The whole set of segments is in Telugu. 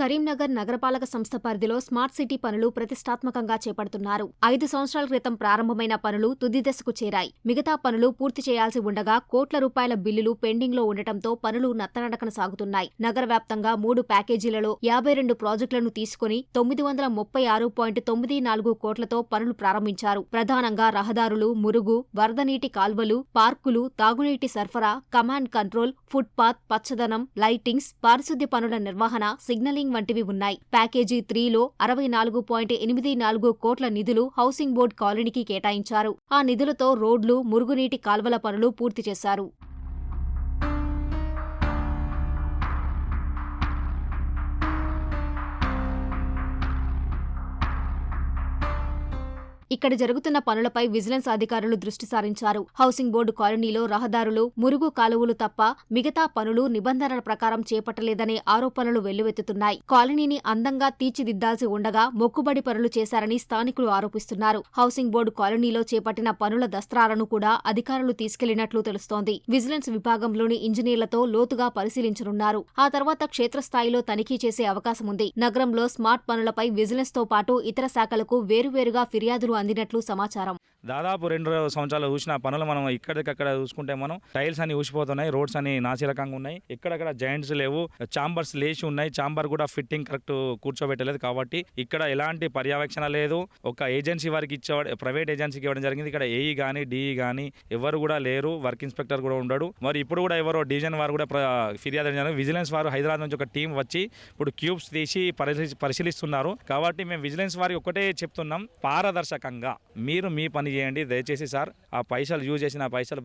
కరీంనగర్ నగరపాలక సంస్థ పరిధిలో స్మార్ట్ సిటీ పనులు ప్రతిష్టాత్మకంగా చేపడుతున్నారు. ఐదు సంవత్సరాల క్రితం ప్రారంభమైన పనులు తుది దశకు చేరాయి. మిగతా పనులు పూర్తి చేయాల్సి ఉండగా కోట్ల రూపాయల బిల్లులు పెండింగ్లో ఉండటంతో పనులు నత్తనడకన సాగుతున్నాయి. నగర వ్యాప్తంగా మూడు ప్యాకేజీలలో యాభై రెండు ప్రాజెక్టులను తీసుకుని తొమ్మిది వందల ముప్పై ఆరు పాయింట్ తొమ్మిది నాలుగు కోట్లతో పనులు ప్రారంభించారు. ప్రధానంగా రహదారులు మురుగు వరద నీటి కాల్వలు పార్కులు తాగునీటి సరఫరా కమాండ్ కంట్రోల్ ఫుట్పాత్ పచ్చదనం లైటింగ్స్ పారిశుద్ధ్య పనుల నిర్వహణ సిగ్నలింగ్ వంటివి ఉన్నాయి. ప్యాకేజీ త్రీలో అరవై నాలుగు పాయింట్ ఎనిమిది నాలుగు కోట్ల నిధులు హౌసింగ్ బోర్డు కాలనీకి కేటాయించారు. ఆ నిధులతో రోడ్లు మురుగునీటి కాల్వల పనులు పూర్తి చేశారు. ఇక్కడ జరుగుతున్న పనులపై విజిలెన్స్ అధికారులు దృష్టి సారించారు. హౌసింగ్ బోర్డు కాలనీలో రహదారులు మురుగు కాలువలు తప్ప మిగతా పనులు నిబంధనల ప్రకారం చేపట్టలేదనే ఆరోపణలు వెల్లువెత్తుతున్నాయి. కాలనీని అందంగా తీర్చిదిద్దాల్సి ఉండగా మొక్కుబడి పనులు చేశారని స్థానికులు ఆరోపిస్తున్నారు. హౌసింగ్ బోర్డు కాలనీలో చేపట్టిన పనుల దస్త్రాలను కూడా అధికారులు తీసుకెళ్ళినట్లు తెలుస్తోంది. విజిలెన్స్ విభాగంలోని ఇంజనీర్లతో లోతుగా పరిశీలించనున్నారు. ఆ తర్వాత క్షేత్రస్థాయిలో తనిఖీ చేసే అవకాశం ఉంది నగరంలో స్మార్ట్ పనులపై విజిలెన్స్తో పాటు ఇతర శాఖలకు వేరువేరుగా ఫిర్యాదులు అందినట్లు సమాచారం. దాదాపు రెండు సంవత్సరాలు చూసిన పనులు మనం ఇక్కడికక్కడ చూసుకుంటే మనం టైల్స్ అని ఊసిపోతున్నాయి రోడ్స్ అని నాసిరకంగా ఉన్నాయి. ఎక్కడక్కడ జాయింట్స్ లేవు చాంబర్స్ లేచి ఉన్నాయి. చాంబర్ కూడా ఫిట్టింగ్ కరెక్ట్ కూర్చోబెట్టలేదు కాబట్టి ఇక్కడ ఎలాంటి పర్యవేక్షణ లేదు. ఒక ఏజెన్సీ వారికి ఇచ్చే ప్రైవేట్ ఏజెన్సీకి ఇవ్వడం జరిగింది. ఇక్కడ ఏఈ కానీ డిఈ కానీ ఎవరు కూడా లేరు. వర్క్ ఇన్స్పెక్టర్ కూడా ఉండడు. మరి ఇప్పుడు కూడా ఎవరో డివిజన్ వారు కూడా ఫిర్యాదు జరిగింది. విజిలెన్స్ వారు హైదరాబాద్ నుంచి ఒక టీం వచ్చి ఇప్పుడు క్యూబ్స్ తీసి పరిశీలి పరిశీలిస్తున్నారు. కాబట్టి మేము విజిలెన్స్ వారికి ఒకటే చెప్తున్నాం. పారదర్శకంగా మీరు మీ పని చేయండి. దయచేసి సార్ ఆ పైసలు యూజ్ చేసిన పైసలు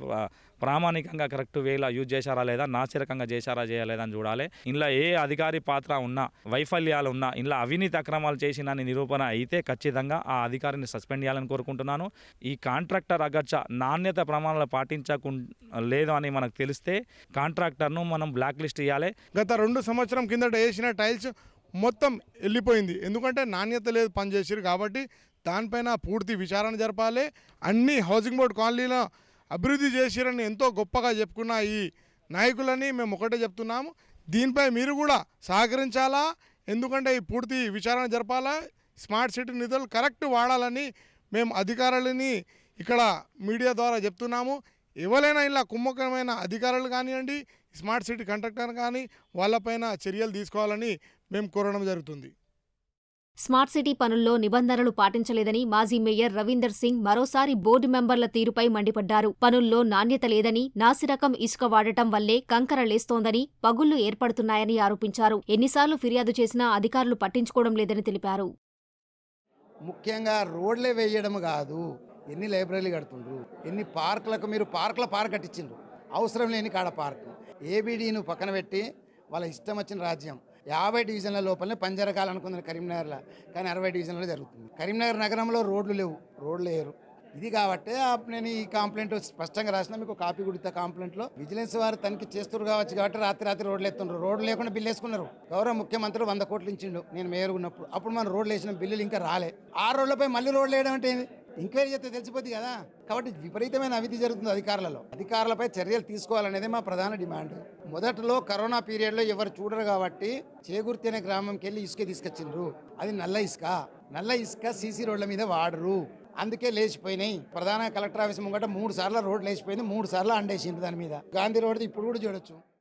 ప్రామాణికంగా కరెక్ట్ వేలా యూజ్ చేశారా లేదా నాసిరకంగా చేశారా చేయలేదా అని చూడాలి. ఇందులో ఏ అధికారి పాత్ర ఉన్నా వైఫల్యాలు ఉన్నా ఇందులో అవినీతి అక్రమాలు చేసిన నిరూపణ అయితే ఖచ్చితంగా ఆ అధికారిని సస్పెండ్ చేయాలని కోరుకుంటున్నాను. ఈ కాంట్రాక్టర్ అగర్చ నాణ్యత ప్రమాణాలు పాటించకు లేదు అని మనకు తెలిస్తే కాంట్రాక్టర్ను మనం బ్లాక్ లిస్ట్ ఇవ్వాలి గత రెండు సంవత్సరం కిందట వేసిన టైల్స్ మొత్తం వెళ్ళిపోయింది ఎందుకంటే నాణ్యత లేదు పనిచేసారు కాబట్టి దానిపైన పూర్తి విచారణ జరపాలి. అన్ని హౌసింగ్ బోర్డ్ కాలనీలో అభివృద్ధి చేసిరని ఎంతో గొప్పగా చెప్పుకున్న ఈ నాయకులని మేము ఒకటే చెప్తున్నాము. దీనిపై మీరు కూడా సహకరించాలా? ఎందుకంటే ఈ పూర్తి విచారణ జరపాలా? స్మార్ట్ సిటీ నిధులు కరెక్ట్ వాడాలని మేము అధికారులని ఇక్కడ మీడియా ద్వారా చెప్తున్నాము. ఎవరైనా ఇలా కుమ్మకమైన అధికారులు కానివ్వండి స్మార్ట్ సిటీ కంట్రాక్టర్ కానీ వాళ్ళపైన చర్యలు తీసుకోవాలని మేము కోరడం జరుగుతుంది. స్మార్ట్ సిటీ పనుల్లో నిబంధనలు పాటించలేదని మాజీ మేయర్ రవీందర్ సింగ్ మరోసారి బోర్డు మెంబర్ల తీరుపై మండిపడ్డారు. పనుల్లో నాణ్యత లేదని నాసిరకం ఇసుక వాడటం వల్లే కంకర లేస్తోందని పగుళ్ళు ఏర్పడుతున్నాయని ఆరోపించారు. ఎన్నిసార్లు ఫిర్యాదు చేసినా అధికారులు పట్టించుకోవడం లేదని తెలిపారు. ముఖ్యంగా రోడ్లే వేయడం కాదు ఎన్ని లైబ్రరీలు కడుతుండ్రు ఎన్ని పార్కులకు మీరు పార్కుల పార్క్ కట్టించిండ్రు అవసరం లేని కాడ పార్క్. ఏబీడీను పక్కన పెట్టి వాళ్ళ ఇష్టం వచ్చిన రాజ్యం యాభై డివిజన్ల లోపలనే పంజరకాలనుకుంది కరీంనగర్లో. కానీ అరవై డివిజన్లో జరుగుతుంది. కరీంనగర్ నగరంలో రోడ్లు లేవు. రోడ్లు లేరు. ఇది కాబట్టి నేను ఈ కంప్లైంట్ స్పష్టంగా రాసిన మీకు కాపీ కుడితే కంప్లైంట్లో విజిలెన్స్ వారు తనిఖీ చేస్తున్నారు కావచ్చు కాబట్టి రాత్రి రాత్రి రోడ్లు ఎత్తున్నారు రోడ్లు లేకుండా బిల్లు వేసుకున్నారు. గౌరవ ముఖ్యమంత్రి వంద కోట్లు ఇచ్చిండు. నేను మేయర్ ఉన్నప్పుడు. అప్పుడు మనం రోడ్లు వేసిన బిల్లులు ఇంకా రాలే. ఆ రోడ్లపై మళ్ళీ రోడ్లు వేయడం అంటే ఏమి ఎంక్వైరీ చేస్తే తెలిసిపోద్ది కదా. కాబట్టి విపరీతమైన అవిధి జరుగుతుంది అధికారులలో. అధికారులపై చర్యలు తీసుకోవాలనేది మా ప్రధాన డిమాండ్. మొదట్లో కరోనా పీరియడ్లో ఎవరు చూడరు కాబట్టి చేగుర్తి అనే గ్రామంకి వెళ్ళి ఇసుక తీసుకొచ్చిండ్రు. అది నల్ల ఇసుక. నల్ల ఇసుక సీసీ రోడ్ల మీద వాడరు. అందుకే లేచిపోయినాయి. ప్రధాన కలెక్టర్ ఆఫీస్ ముంగట మూడు సార్లు రోడ్లు లేచిపోయింది. మూడు సార్లు అండేసిండ్రు దాని మీద. గాంధీ రోడ్ ఇప్పుడు కూడా చూడొచ్చు.